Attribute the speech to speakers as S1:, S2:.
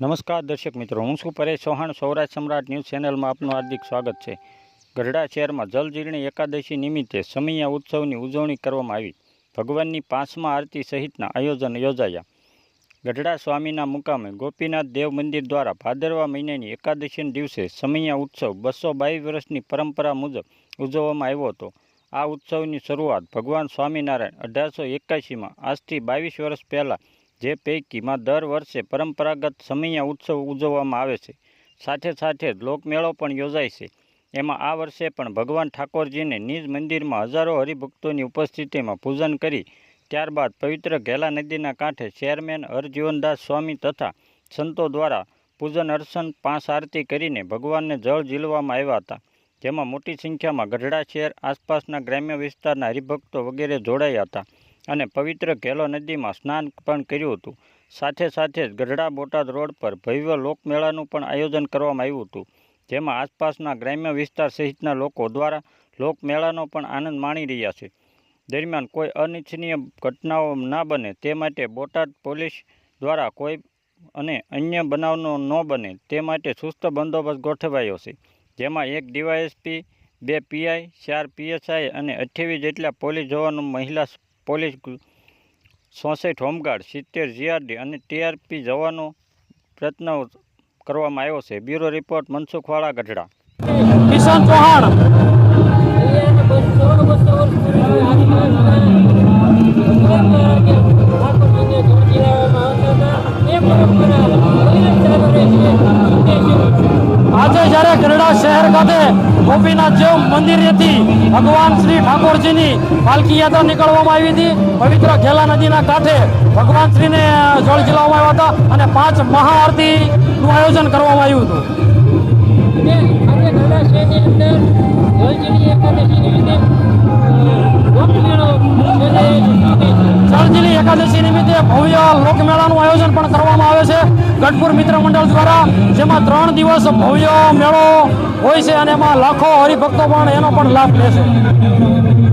S1: નમસ્કાર દર્શક મિત્રો, હું છું પરેશ ચૌહાણ, સૌરાષ્ટ્ર સમ્રાટ ન્યૂઝ ચેનલમાં આપનું હાર્દિક સ્વાગત છે. ગઢડા શહેરમાં જલજીર્ણી એકાદશી નિમિત્તે સમૈયા ઉત્સવની ઉજવણી કરવામાં આવી. ભગવાનની પાંચમા આરતી સહિતના આયોજન યોજાયા. ગઢડા સ્વામીના મુકામે ગોપીનાથ દેવ મંદિર દ્વારા ભાદરવા મહિનાની એકાદશીના દિવસે સમૈયા ઉત્સવ બસો બાવીસ વર્ષની પરંપરા મુજબ ઉજવવામાં આવ્યો હતો. આ ઉત્સવની શરૂઆત ભગવાન સ્વામિનારાયણ અઢારસો એકાશીમાં, આજથી બાવીસ વર્ષ પહેલાં જે પૈકીમાં દર વર્ષે પરંપરાગત સમૈયા ઉત્સવ ઉજવવામાં આવે છે. સાથે સાથે લોકમેળો પણ યોજાય છે. એમાં આ વર્ષે પણ ભગવાન ઠાકોરજીને નિજ મંદિરમાં હજારો હરિભક્તોની ઉપસ્થિતિમાં પૂજન કરી, ત્યારબાદ પવિત્ર ઘેલા નદીના કાંઠે ચેરમેન હરજીવનદાસ સ્વામી તથા સંતો દ્વારા પૂજન અર્ચન, પાંચ આરતી કરીને ભગવાનને જળ ઝીલવામાં આવ્યા હતા. જેમાં મોટી સંખ્યામાં ગઢડા શહેર, આસપાસના ગ્રામ્ય વિસ્તારના હરિભક્તો વગેરે જોડાયા હતા. અને પવિત્ર ઘેલો નદીમાં સ્નાન પણ કર્યું હતું. સાથે સાથે જ ગઢડા બોટાદ રોડ પર ભવ્ય લોકમેળાનું પણ આયોજન કરવામાં આવ્યું હતું. જેમાં આસપાસના ગ્રામ્ય વિસ્તાર સહિતના લોકો દ્વારા લોકમેળાનો પણ આનંદ માણી રહ્યા છે. દરમિયાન કોઈ અનિચ્છનીય ઘટનાઓ ના બને તે માટે બોટાદ પોલીસ દ્વારા કોઈ અને અન્ય બનાવનો ન બને તે માટે સુસ્ત બંદોબસ્ત ગોઠવાયો છે. જેમાં એક ડીવાયએસપી, બે પીઆઈ, ચાર પીએસઆઈ અને અઠ્યાવીસ જેટલા પોલીસ જવાનો મહિલા પોલીસ ચોસઠ હોમગાર્ડ, સિત્તેર જીઆરડી અને ટીઆરપી જવાનો પ્રયત્ન કરવામાં આવ્યો છે. Bureau report Mansukhwala Gadhada.
S2: Kishan Chauhan જ્યારે ગરડા શહેર ખાતે ગોપીનાથ જેવ મંદિરેથી ભગવાન શ્રી ઠાકોરજીની પાલકી યાત્રા નીકળવામાં આવી હતી. પવિત્ર ખેલા નદીના કાંઠે ભગવાન શ્રીને જળ જીલાવવામાં આવ્યા હતા અને પાંચ મહાઆરતીનું આયોજન કરવામાં આવ્યું હતું. એકાદશી નિમિત્તે ભવ્ય લોકમેળાનું આયોજન પણ કરવામાં આવે છે. ગઢપુર મિત્ર મંડળ દ્વારા જેમાં ત્રણ દિવસ ભવ્ય મેળો હોય છે અને એમાં લાખો હરિભક્તો પણ એનો પણ લાભ લે છે.